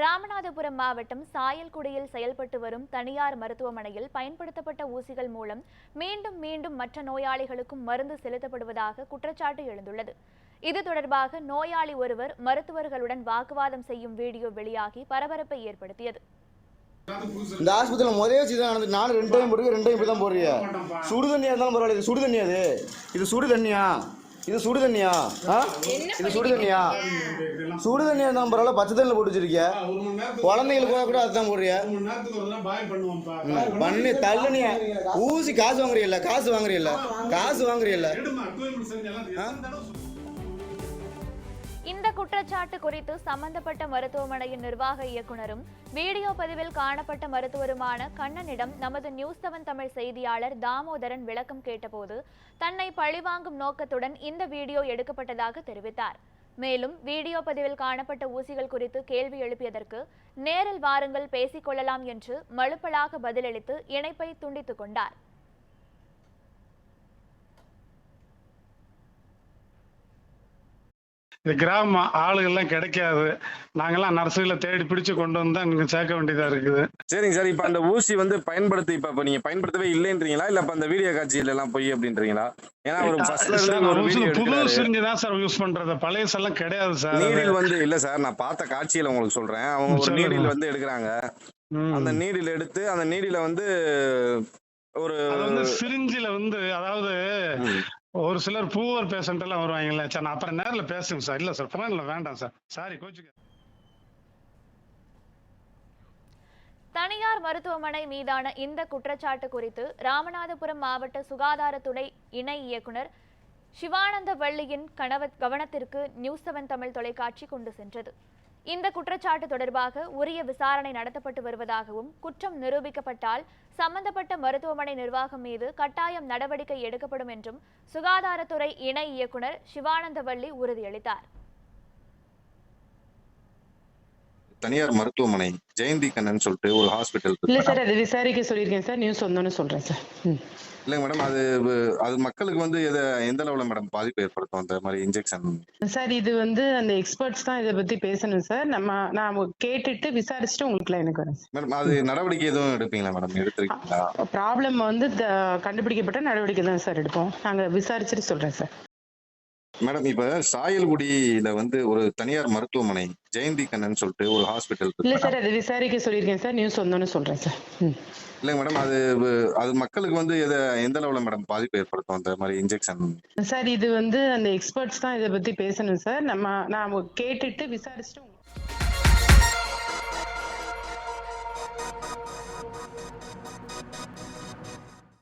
ராமநாதபுரம் மாவட்டம் சாயல்குடியில் செயல்பட்டு வரும் தனியார் மருத்துவமனையில் பயன்படுத்தப்பட்ட ஊசிகள் மூலம் மீண்டும் மீண்டும் மற்ற நோயாளிகளுக்கும் மருந்து செலுத்தப்படுவதாக குற்றச்சாட்டு எழுந்துள்ளது. இது தொடர்பாக நோயாளி ஒருவர் மருத்துவர்களுடன் வாக்குவாதம் செய்யும் வீடியோ வெளியாகி பரபரப்பை ஏற்படுத்தியது. இந்த ஆஸ்பத்திரியில் முதலே வச்சு தான் நடந்து நானும் ரெண்டு டைம் போடுறேன் ரெண்டு டைம் இப்படி தான் போடுறிய. சுடு தண்ணியாக இருந்தாலும் பரவாயில்ல இது சுடு தண்ணி அது? இது சுடு தண்ணியா? இது சுடு தண்ணியா ஆ இது சுடு தண்ணியா சுடு தண்ணியாக இருந்தாலும் பரவாயில்ல பச்சை தண்ணியில் போட்டு வச்சிருக்கிய? ஒரு மணி நேரத்துக்கு குழந்தைங்களுக்கு கூட கூட அதுதான் போடுறிய? ஒரு மணி நேரத்துக்கு ஒரு தடவை பாய் பண்ணுவோம்ப்பா. பண்ணி தள்ளுனிய. ஊசி காசு வாங்குறியல்ல காசு வாங்குறியல்ல காசு வாங்குறியல்ல இந்த குற்றச்சாட்டு குறித்து சம்பந்தப்பட்ட மருத்துவமனையின் நிர்வாக இயக்குனரும் வீடியோ பதிவில் காணப்பட்ட மருத்துவருமான கண்ணனிடம் நமது நியூஸ் செவன் தமிழ் செய்தியாளர் தாமோதரன் விளக்கம் கேட்டபோது தன்னை பழிவாங்கும் நோக்கத்துடன் இந்த வீடியோ எடுக்கப்பட்டதாக தெரிவித்தார். மேலும் வீடியோ பதிவில் காணப்பட்ட ஊசிகள் குறித்து கேள்வி எழுப்பியதற்கு நேரில் வாருங்கள் பேசிக்கொள்ளலாம் என்று மழுப்பலாக பதிலளித்து இணைப்பை துண்டித்துக் கொண்டார். இது கிராம ஆளுகள்லாம் கிடைக்காது நாங்கெல்லாம் நர்சுகளை தேடி பிடிச்சு கொண்டு வந்து தான் சேர்க்க வேண்டியதா இருக்குது சரிங்க சார் இப்ப அந்த ஊசி வந்து பயன்படுத்தி இப்ப நீங்க பயன்படுத்தவே இல்லைன்றீங்களா இல்ல இப்ப அந்த வீடியோ காட்சியில எல்லாம் போய் அப்படின்றீங்களா ஏன்னா ஒரு புது எடுக்கிறாரு சிரிஞ்சு தான் சார் யூஸ் பண்றது பழைய எல்லாம் கிடையாது சார். நீடில் வந்து இல்ல சார் நான் பார்த்த காட்சியில உங்களுக்கு சொல்றேன் அவங்க ஒரு. நீடில் வந்து எடுக்கிறாங்க. அந்த நீடில் எடுத்து அந்த நீடில வந்து ஒரு சிரிஞ்சில வந்து அதாவது. ஒரு சிலர் பூவர் பேஷண்ட் எல்லாம் வருவாங்கல்ல சார். நான் அப்புறம் நேரில் பேசுங்க சார். இல்லை சார். ஃபோனில் வேண்டாம் சார். சாரி கோச்சுக்க. தனியார் மருத்துவமனை மீதான இந்த குற்றச்சாட்டு குறித்து ராமநாதபுரம் மாவட்ட சுகாதாரத்துறை இணை இயக்குனர் சிவானந்த வள்ளியின் கனவ கவனத்திற்கு நியூஸ் செவன் தமிழ் தொலைக்காட்சி கொண்டு சென்றது. இந்த குற்றச்சாட்டு தொடர்பாக உரிய விசாரணை நடத்தப்பட்டு வருவதாகவும் குற்றம் நிரூபிக்கப்பட்டால் சம்பந்தப்பட்ட மருத்துவமனை நிர்வாகம் மீது கட்டாயம் நடவடிக்கை எடுக்கப்படும் என்றும் சுகாதாரத்துறை இணை இயக்குனர் சிவானந்தவள்ளி உறுதியளித்தார். தனியார் மருத்துவமனை ஜெயந்தி கண்ணன் சொல்லிட்டு ஒரு ஹாஸ்பிட்டல் இல்ல சார் அது விசாரிக்க சொல்லியிருக்கேன் சார். நியூஸ் வந்தோன்னு சொல்றேன் சார். இல்லைங்க மேடம் அது அது மக்களுக்கு வந்து எதை எந்த லெவலில் மேடம் பாதிப்பு ஏற்படுத்தும்? அந்த மாதிரி இன்ஜெக்ஷன் சார் இது வந்து அந்த எக்ஸ்பர்ட்ஸ் தான் இதை பத்தி பேசணும் சார். நம்ம நான் கேட்டுட்டு விசாரிச்சுட்டு உங்களுக்கு எனக்கு வரேன் மேடம் அது நடவடிக்கை எதுவும் எடுப்பீங்களா மேடம் எடுத்திருக்கீங்களா? ப்ராப்ளம் வந்து கண்டுபிடிக்கப்பட்ட நடவடிக்கை தான் சார் எடுப்போம். நாங்க விசாரிச்சுட்டு சொல்றேன் சார். மேடம் இப்ப சாயல்குடியில வந்து ஒரு தனியார் மருத்துவமனை ஜெயந்தி கண்ணன் சொல்லிட்டு ஒரு ஹாஸ்பிட்டல் இல்ல சார் அது விசாரிக்க சொல்லியிருக்கேன் சார். நியூஸ் வந்தோன்னு சொல்றேன் சார். இல்லைங்க மேடம் அது அது மக்களுக்கு வந்து எதை எந்த லெவலில் மேடம் பாதிப்பு ஏற்படுத்தும்? அந்த மாதிரி இன்ஜெக்ஷன் சார் இது வந்து அந்த எக்ஸ்பர்ட்ஸ் தான் இதை பத்தி பேசணும் சார். நம்ம நான் கேட்டுட்டு விசாரிச்சுட்டு